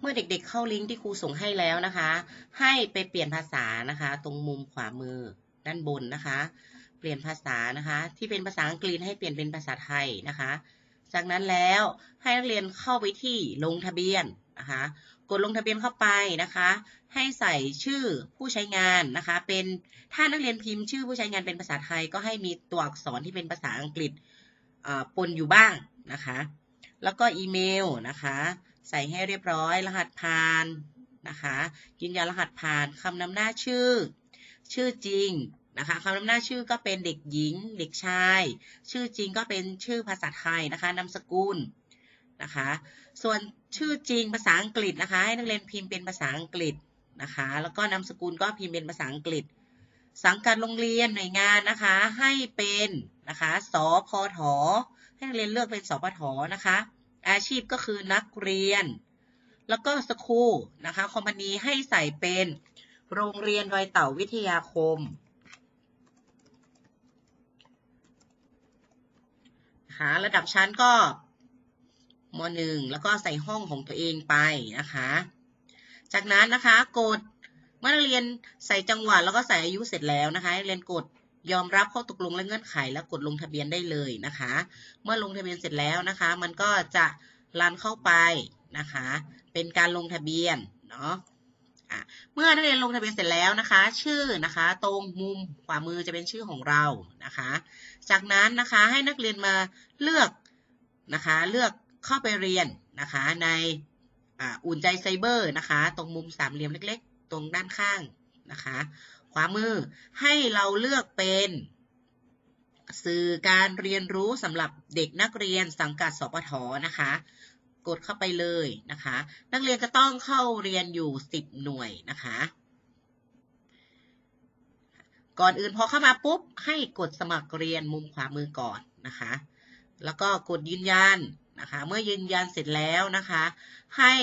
เมื่อเด็กๆเข้าลิงก์ที่ครูส่งให้แล้วนะคะ ให้ไปเปลี่ยนภาษานะคะ ตรงมุมขวามือด้านบนนะคะ เปลี่ยนภาษานะคะ ที่เป็นภาษาอังกฤษให้เปลี่ยนเป็นภาษาไทยนะคะ จากนั้นแล้วให้นักเรียนเข้าไปที่ลงทะเบียนนะคะ กดลงทะเบียนเข้าไปนะคะ ให้ใส่ชื่อผู้ใช้งานนะคะ เป็นถ้านักเรียนพิมพ์ชื่อผู้ใช้งานเป็นภาษาไทย ก็ให้มีตัวอักษรที่เป็นภาษาอังกฤษปนอยู่บ้างนะคะ แล้วก็อีเมลนะคะ ใส่ให้เรียบร้อย รหัสผ่านนะคะยืนยันรหัสผ่านคำนำหน้าชื่อ ชื่อจริงนะคะคำนำหน้าชื่อก็เป็นเด็กหญิง เด็กชาย ชื่อจริงก็เป็นชื่อภาษาไทยนะคะนามสกุลนะคะ ส่วนชื่อจริงภาษาอังกฤษนะคะให้นักเรียนพิมพ์เป็นภาษาอังกฤษนะคะ แล้วก็นามสกุลก็พิมพ์เป็นภาษาอังกฤษ สังกัดโรงเรียนหน่วยงานนะคะให้เป็นนะคะสพทให้นักเรียนเลือกเป็นสพทนะคะ อาชีพก็คือนักเรียน แล้วก็สคูลนะคะคอมพานีให้ใส่เป็นโรงเรียนดอยเต่าวิทยาคมนะคะระดับชั้นก็มหนึ่งแล้วก็ใส่ห้องของตัวเองไปนะคะ จากนั้นนะคะกดเมื่อนักเรียนใส่จังหวัดแล้วก็ใส่อายุเสร็จแล้วนะคะเรียนกด ยอมรับข้อตกลงและเงื่อนไขแล้วกดลงทะเบียนได้เลยนะคะ เมื่อลงทะเบียนเสร็จแล้วนะคะ มันก็จะรันเข้าไปนะคะ เป็นการลงทะเบียนเนาะะเมื่อนักเรียนลงทะเบียนเสร็จแล้วนะคะ ชื่อนะคะ ตรงมุมขวามือจะเป็นชื่อของเรานะคะ จากนั้นนะคะให้นักเรียนมาเลือกนะคะ เลือกเข้าไปเรียนนะคะในอุ่นใจไซเบอร์นะคะ ตรงมุมสามเหลี่ยมเล็ก ๆ ตรงด้านข้างนะคะ ขวามือ ให้เราเลือกเป็น สื่อการเรียนรู้สำหรับเด็กนักเรียนสังกัดสปทนะคะ กดเข้าไปเลยนะคะ นักเรียนจะต้องเข้าเรียนอยู่ 10 หน่วยนะคะก่อนอื่นพอเข้ามาปุ๊บให้กดสมัครเรียนมุมขวามือก่อนนะคะ แล้วก็กดยืนยัน นะคะ เมื่อยืนยันเสร็จแล้วนะคะ ให้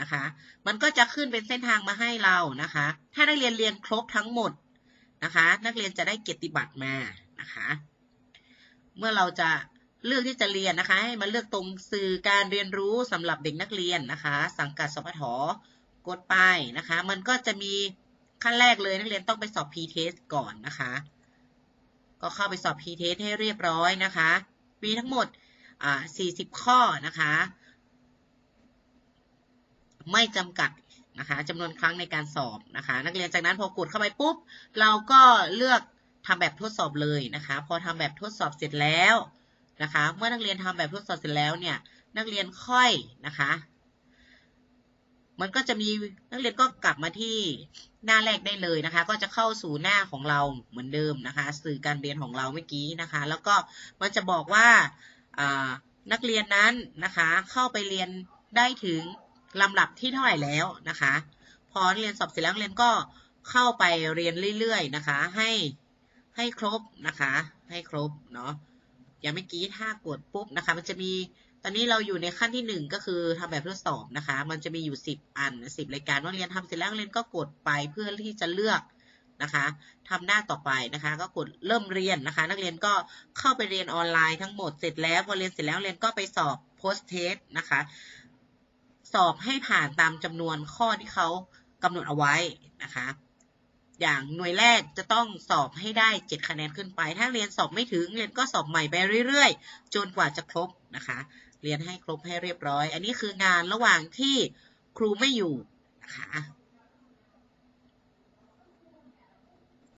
นะคะ มันก็จะขึ้นเป็นเส้นทางมาให้เรานะคะ ถ้านักเรียนเรียนครบทั้งหมดนะคะ นักเรียนจะได้เกียรติบัตรมานะคะ เมื่อเราจะเลือกที่จะเรียนนะคะ ให้มาเลือกตรงสื่อการเรียนรู้สำหรับเด็กนักเรียนนะคะ สังกัดสพทกดไปนะคะ มันก็จะมีขั้นแรกเลยนักเรียนต้องไปสอบ P-test ก่อนนะคะ ก็เข้าไปสอบ P-test ให้เรียบร้อยนะคะ มีทั้งหมด 40 ข้อนะคะ ไม่จำกัดนะคะจำนวนครั้งในการสอบนะคะ นักเรียนจากนั้นพอกดเข้าไปปุ๊บ เราก็เลือกทำแบบทดสอบเลยนะคะ พอทำแบบทดสอบเสร็จแล้วนะคะ เมื่อนักเรียนทำแบบทดสอบเสร็จแล้วเนี่ย นักเรียนค่อยนะคะมันก็จะมีนักเรียนก็กลับมาที่หน้าแรกได้เลยนะคะ ก็จะเข้าสู่หน้าของเราเหมือนเดิมนะคะ สื่อการเรียนของเราเมื่อกี้นะคะ แล้วก็มันจะบอกว่า นักเรียนนั้นนะคะเข้าไปเรียนได้ถึงลำดับที่เท่าไหร่แล้วนะคะพอเรียนสอบเสร็จแล้วเรียนก็เข้าไปเรียนเรื่อยๆนะคะให้ให้ครบนะคะให้ครบเนาะอย่างเมื่อกี้ถ้ากดปุ๊บนะคะมันจะมีตอนนี้เราอยู่ในขั้นที่ 1 ก็คือทำแบบทดสอบนะคะ มันจะมีอยู่ 10 อัน 10 รายการว่าเรียนทำเสร็จแล้วเรียนก็กดไปเพื่อที่จะเลือก นะคะทำหน้าต่อไปนะคะ ก็กดเริ่มเรียนนะคะ นักเรียนก็เข้าไปเรียนออนไลน์ทั้งหมดเสร็จแล้วพอเรียนเสร็จแล้วเรียนก็ไปสอบ post test นะคะ สอบให้ผ่านตามจำนวนข้อที่เขากำหนดเอาไว้นะคะ อย่างหน่วยแรกจะต้องสอบให้ได้ 7 คะแนนขึ้นไป ถ้าเรียนสอบไม่ถึงเรียนก็สอบใหม่ไปเรื่อยๆ จนกว่าจะครบนะคะ เรียนให้ครบให้เรียบร้อย อันนี้คืองานระหว่างที่ครูไม่อยู่นะคะ